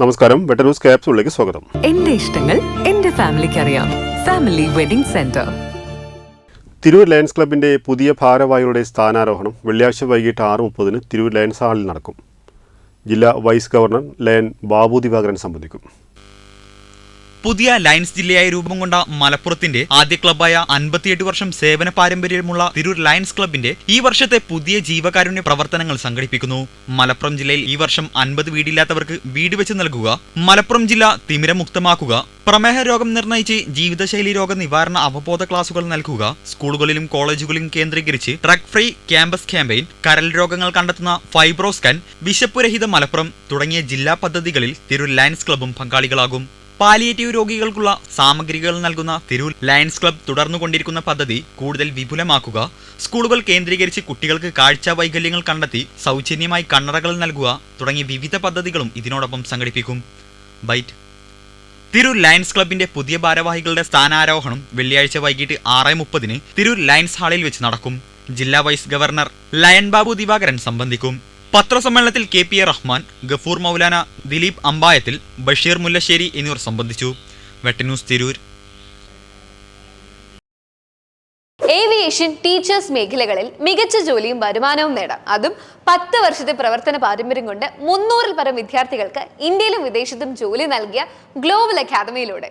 നമസ്കാരം. വെട്ട ക്യാപ്സുകളിലേക്ക് സ്വാഗതം. എന്റെ ഇഷ്ടങ്ങൾ എന്റെ ഫാമിലിക്ക് അറിയാം. Family wedding centre. Tirur lions ക്ലബിന്റെ പുതിയ ഭാരവാഹികളുടെ സ്ഥാനാരോഹണം വെള്ളിയാഴ്ച വൈകിട്ട് ആറ് മുപ്പതിന് തിരൂർ ലയൻസ് ഹാളിൽ നടക്കും. ജില്ലാ vice governor lion Babu Divakaran സംബന്ധിക്കും. പുതിയ ലയൻസ് ജില്ലയായി രൂപം കൊണ്ട മലപ്പുറത്തിന്റെ ആദ്യ ക്ലബായ അൻപത്തിയെട്ട് വർഷം സേവന പാരമ്പര്യമുള്ള തിരൂർ ലയൻസ് ക്ലബിന്റെ ഈ വർഷത്തെ പുതിയ ജീവകാരുണ്യ പ്രവർത്തനങ്ങൾ സംഘടിപ്പിക്കുന്നു. മലപ്പുറം ജില്ലയിൽ ഈ വർഷം അൻപത് വീടില്ലാത്തവർക്ക് വീട് വെച്ച് നൽകുക മലപ്പുറം ജില്ല തിമിരമുക്തമാക്കുക പ്രമേഹ രോഗം നിർണയിച്ച് ജീവിതശൈലി രോഗ നിവാരണ അവബോധ ക്ലാസുകൾ നൽകുക സ്കൂളുകളിലും കോളേജുകളിലും കേന്ദ്രീകരിച്ച് ഡ്രഗ് ഫ്രീ ക്യാമ്പസ് ക്യാമ്പയിൻ കരൽ രോഗങ്ങൾ കണ്ടെത്തുന്ന ഫൈബ്രോസ്കൻ വിശപ്പുരഹിത മലപ്പുറം തുടങ്ങിയ ജില്ലാ പദ്ധതികളിൽ തിരൂർ ലയൻസ് ക്ലബും പങ്കാളികളാകും. പാലിയേറ്റീവ് രോഗികൾക്കുള്ള സാമഗ്രികൾ നൽകുന്ന തിരൂർ ലയൺസ് ക്ലബ് തുടർന്നുകൊണ്ടിരിക്കുന്ന പദ്ധതി കൂടുതൽ വിപുലമാക്കുക. സ്കൂളുകൾ കേന്ദ്രീകരിച്ച് കുട്ടികൾക്ക് കാഴ്ച വൈകല്യങ്ങൾ കണ്ടെത്തി സൗജന്യമായി കണ്ണറകൾ നൽകുക തുടങ്ങിയ വിവിധ പദ്ധതികളും ഇതിനോടൊപ്പം സംഘടിപ്പിക്കും. ബൈറ്റ്. തിരൂർ ലയൺസ് ക്ലബിന്റെ പുതിയ ഭാരവാഹികളുടെ സ്ഥാനാരോഹണം വെള്ളിയാഴ്ച വൈകിട്ട് ആറ് മുപ്പതിന് തിരൂർ ലയൺസ് ഹാളിൽ വെച്ച് നടക്കും. ജില്ലാ vice governor lion Babu Divakaran സംബന്ധിക്കും. പത്രസമ്മേളനത്തിൽ K P A Rahman Gafoor Maulana Dileep Ambayathil Basheer Mullassery എന്നിവർ സംബന്ധിച്ചു. വെട്ടന്യൂസ് തിരൂർ. ഏവിയേഷൻ ടീച്ചേഴ്സ് മേഖലകളിൽ മികച്ച ജോലിയും വരുമാനവും നേടാം. അതും പത്ത് വർഷത്തെ പ്രവർത്തന പാരമ്പര്യം കൊണ്ട് മുന്നൂറിൽ പരം വിദ്യാർത്ഥികൾക്ക് ഇന്ത്യയിലും വിദേശത്തും ജോലി നൽകിയ ഗ്ലോബൽ അക്കാദമിയിലൂടെ.